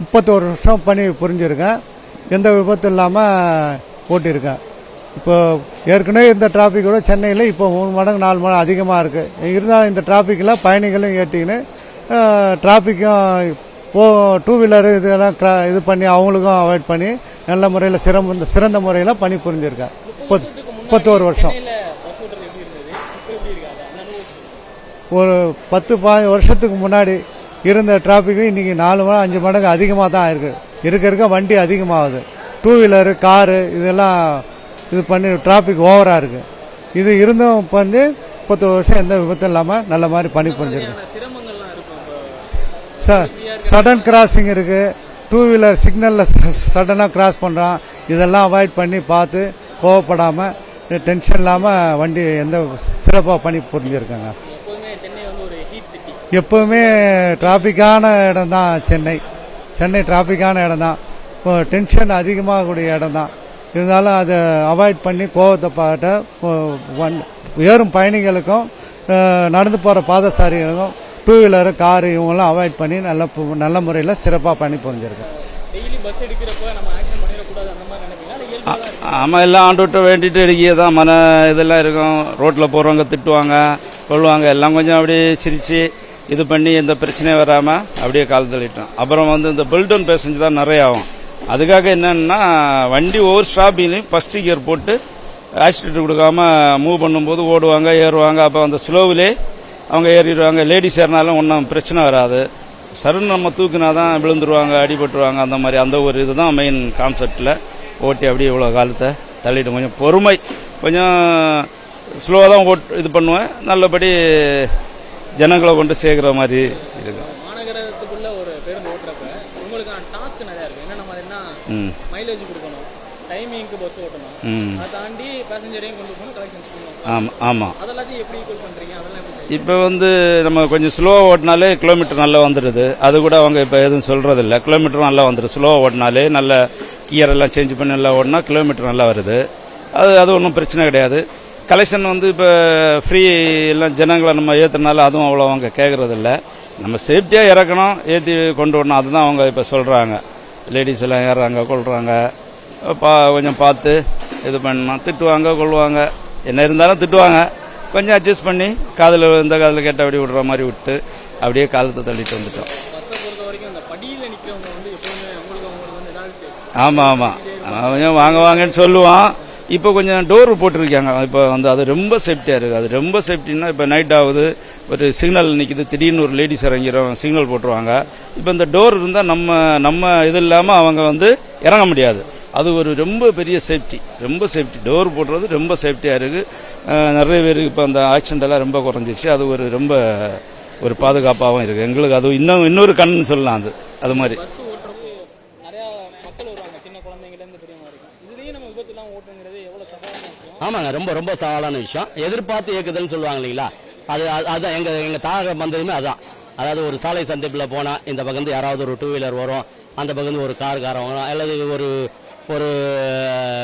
முப்பத்தோரு வருஷம் பணி புரிஞ்சிருக்கேன். எந்த விபத்தும் இல்லாமல் ஓட்டியிருக்கேன் இப்போ ஏற்கனவே இந்த டிராஃபிக்கோட சென்னையில் இப்போ மூணு மடங்கு நாலு மடங்கு அதிகமாக இருக்குது இருந்தாலும் இந்த டிராஃபிக்கில் பயணிகளும் ஏற்றிக்கின்னு டிராஃபிக்கும் போ டூ வீலரு இதெல்லாம் கிரா- இது பண்ணி அவங்களுக்கும் அவாய்ட் பண்ணி நல்ல முறையில் சிறந்த சிறந்த முறையில் பணி புரிஞ்சிருக்கேன். முப்பத்தோரு வருஷம். ஒரு பத்து பாஞ்சு வருஷத்துக்கு முன்னாடி இருந்த டிராஃபிக்கு இன்றைக்கி நாலு மணி அஞ்சு மடங்கு அதிகமாக தான் இருக்குது இருக்க இருக்க வண்டி அதிகமாகுது. டூ வீலரு காரு இதெல்லாம் இது பண்ணி டிராஃபிக் ஓவராக இருக்குது இது இருந்தும் வந்து பத்து வருஷம் எந்த விபத்தும் இல்லாமல் நல்ல மாதிரி பணி புரிஞ்சிருக்கு. சடன் கிராசிங் இருக்குது டூ வீலர் சிக்னலில் சடனாக கிராஸ் பண்ணுறான் இதெல்லாம் அவாய்ட் பண்ணி பார்த்து கோவப்படாமல் டென்ஷன் இல்லாமல் வண்டி எந்த சிறப்பாக பண்ணி புரிஞ்சிருக்காங்க எப்போதுமே சென்னை வந்து ஒரு ஹீட் சிட்டி எப்போவுமே டிராஃபிக்கான இடம் தான் சென்னை. சென்னை டிராஃபிக்கான இடம் தான் இப்போ டென்ஷன் அதிகமாகக்கூடிய இடம் தான் இருந்தாலும் அதை அவாய்ட் பண்ணி கோவத்தை பாட்ட ஏறும் பயணிகளுக்கும் நடந்து போகிற பாதசாரிகளுக்கும் டூ வீலரு காரு இவங்கெல்லாம் அவாய்ட் பண்ணி நல்ல நல்ல முறையில் சிறப்பாக பண்ணி புரிஞ்சிருக்கு. டெய்லி பஸ் எடுக்கிறப்ப நம்ம ஆக்ஷன் பண்ணிடக்கூடாது அந்த மாதிரி நினைப்பீங்களா? இல்லை இயல்பாக தான் இருக்கு? ஆமாம் எல்லாம் ஆண்டோட்ட வேண்டிட்டு எடுக்கியே தான் மன இதெல்லாம் இருக்கும். ரோட்டில் போகிறவங்க திட்டுவாங்க கொள்வாங்க எல்லாம் கொஞ்சம் அப்படியே சிரித்து இது பண்ணி எந்த பிரச்சனையும் வராமல் அப்படியே கால் தள்ளிட்டோம். அப்புறம் வந்து இந்த பில்டவுன் பேசஞ்சு தான் நிறைய ஆகும். அதுக்காக என்னன்னா வண்டி ஒவ்வொரு ஸ்டாப்பிங்லையும் ஃபஸ்ட்டு கியர் போட்டு ஆக்சிடென்ட் கொடுக்காம மூவ் பண்ணும்போது ஓடுவாங்க ஏறுவாங்க. அப்போ அந்த ஸ்லோவிலே அவங்க ஏறிடுவாங்க. லேடிஸ் ஏறினாலும் ஒன்றும் பிரச்சனை வராது. சரண் நம்ம தூக்குனா தான் விழுந்துருவாங்க அடிபட்டுருவாங்க. அந்த மாதிரி அந்த ஒரு இதுதான் மெயின் கான்செப்டில் ஓட்டி அப்படியே இவ்வளோ காலத்தை தள்ளிட்டு கொஞ்சம் பொறுமை. கொஞ்சம் ஸ்லோவாக தான் ஓட் இது பண்ணுவேன். நல்லபடி ஜனங்களை கொண்டு சேர்க்குற மாதிரி இருக்கும் மாநகரத்துக்குள்ள ஒரு பேருந்து ஓட்டுறப்ப உங்களுக்கான டாஸ்க் நிறையா இருக்கு. என்னென்ன மாதிரினா ம். மைலேஜ் கொடுக்கணும் டைமிங்க்கு பஸ் ஓட்டணும் ம். அதை தாண்டி பேசஞ்சரையும் கொண்டு போகணும் கலெக்ஷன்ஸ் பண்ணணும் ஆமாம் ஆமாம் அதெல்லாத்தையும் எப்படி ஈக்குவல் பண்றீங்க? அதெல்லாம் எப்படி செய்யணும் இப்போ வந்து நம்ம கொஞ்சம் ஸ்லோவாக ஓட்டினாலே கிலோமீட்டர் நல்லா வந்துடுது. அது கூட அவங்க இப்போ எதுவும் சொல்கிறதில்ல கிலோமீட்டர் நல்லா வந்துடுது. ஸ்லோவாக ஓட்டினாலே நல்ல கியர் எல்லாம் சேஞ்ச் பண்ணி நல்லா ஓடினா கிலோமீட்டர் நல்லா வருது. அது அது ஒன்றும் பிரச்சனை கிடையாது. கலெக்ஷன் வந்து இப்போ ஃப்ரீ எல்லாம் ஜனங்களை நம்ம ஏற்றுனால அதுவும் அவ்வளோ அவங்க கேட்குறதில்ல நம்ம சேஃப்டியாக இறக்கணும் ஏற்றி கொண்டு வரணும். அதுதான் அவங்க இப்போ சொல்கிறாங்க லேடிஸ் எல்லாம் ஏறுறாங்க கொள்கிறாங்க பா கொஞ்சம் பார்த்து இது பண்ணணும். திட்டுவாங்க கொள்வாங்க என்ன இருந்தாலும் திட்டுவாங்க. கொஞ்சம் அட்ஜஸ்ட் பண்ணி காதில் இந்த காதில் கேட்டபடி விடுற மாதிரி விட்டு அப்படியே காலத்தை தள்ளிட்டு வந்துட்டோம். ஆமாம் ஆமாம் கொஞ்சம் வாங்க வாங்கன்னு சொல்லுவான். இப்போ கொஞ்சம் டோர் போட்டிருக்காங்க. இப்போ வந்து அது ரொம்ப சேஃப்டியாக இருக்குது அது ரொம்ப சேஃப்டின்னா இப்போ நைட் ஆகுது. ஒரு சிக்னல் நிற்கிது திடீர்னு ஒரு லேடிஸ் இறங்கிறோம் சிக்னல் போட்டுருவாங்க. இப்போ இந்த டோர் இருந்தால் நம்ம நம்ம இது இல்லாமல் அவங்க வந்து இறங்க முடியாது. அது ஒரு ரொம்ப பெரிய சேஃப்டி ரொம்ப சேஃப்டி டோர் போடுறது ரொம்ப சேஃப்டியாக இருக்குது நிறைய பேருக்கு இப்போ அந்த ஆக்சிடென்ட் எல்லாம் ரொம்ப குறைஞ்சிச்சு. அது ஒரு ரொம்ப ஒரு பாதுகாப்பாகவும் இருக்குது எங்களுக்கு அது இன்னும் இன்னொரு கண்ணுன்னு சொல்லலாம் அது. அது மாதிரி பஸ் ஓட்டுறது நிறையா மக்கள் வருவாங்க சின்ன குழந்தைங்கள்ல இருந்து பெரியவங்க வரைக்கும் இதுலயும் நம்ம விபத்துலாம் ஓட்டுங்கிறது எவ்வளவு சவாலான விஷயம் ஆமாங்க ரொம்ப ரொம்ப சவாலான விஷயம். எதிர்பார்த்து இயக்குதல்னு சொல்லுவாங்க இல்லைங்களா? அது அது- அதுதான் எங்கள் எங்கள் தாக வந்ததுமே அதுதான் அதாவது ஒரு சாலை சந்திப்பில் போனால் இந்த பக்கம் யாராவது ஒரு டூ வீலர் வரும் அந்த பக்கம் ஒரு கார் காரம் வரும் அல்லது ஒரு ஒரு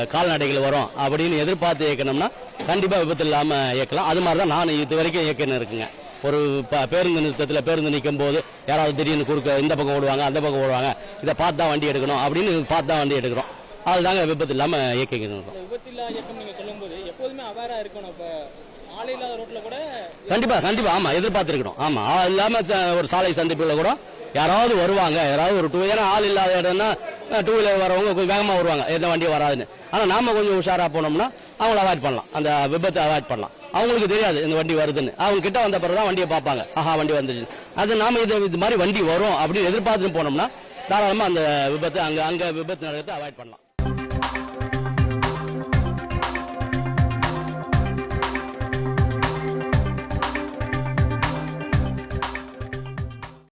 கால்நடைகள் வரும் அப்படின்னு எதிர்பார்த்து இயக்கணும்னா கண்டிப்பாக விபத்து இல்லாமல் இயக்கலாம். அது மாதிரி தான் நான் இது வரைக்கும் இயக்கணும் இருக்குங்க. ஒரு ப- பேருந்து நிறுத்தத்தில் பேருந்து நிற்கும் போது யாராவது திடீர்னு குறுக்க இந்த பக்கம் ஓடுவாங்க அந்த பக்கம் ஓடுவாங்க இதை பார்த்து தான் வண்டி எடுக்கணும் அப்படின்னு பார்த்து தான் வண்டி எடுக்கிறோம். அதுதாங்க விபத்து இல்லாமல் இயக்கிக்கணும் எல்லாருமே அவேரா இருக்கணும். இப்ப ஆளே இல்லாத ரோட்ல கூட கண்டிப்பா கண்டிப்பா. ஆமா எதிர்பார்த்திருக்கணும். ஆமா ஆள் இல்லாம ஒரு சாலை சந்திப்புல கூட யாராவது வருவாங்க. யாராவது ஒரு டூ ஏன்னா ஆள் இல்லாத இடம்னா டூ வீலர் வரவங்க கொஞ்சம் வேகமா வருவாங்க. எந்த வண்டியும் வராதுன்னு. ஆனா நாம கொஞ்சம் உஷாரா போனோம்னா அவங்கள அவாய்ட் பண்ணலாம். அந்த விபத்தை அவாய்ட் பண்ணலாம். அவங்களுக்கு தெரியாது இந்த வண்டி வருதுன்னு. அவங்க கிட்ட வந்த பிறகு தான் வண்டியை பார்ப்பாங்க. ஆஹா வண்டி வந்துச்சு அது நாம இது இது மாதிரி வண்டி வரும் அப்படின்னு எதிர்பார்த்துட்டு போனோம்னா தாராளமா அந்த விபத்து அங்க அங்க விபத்து நடக்கிறத அவாய்ட் பண்ணலாம்.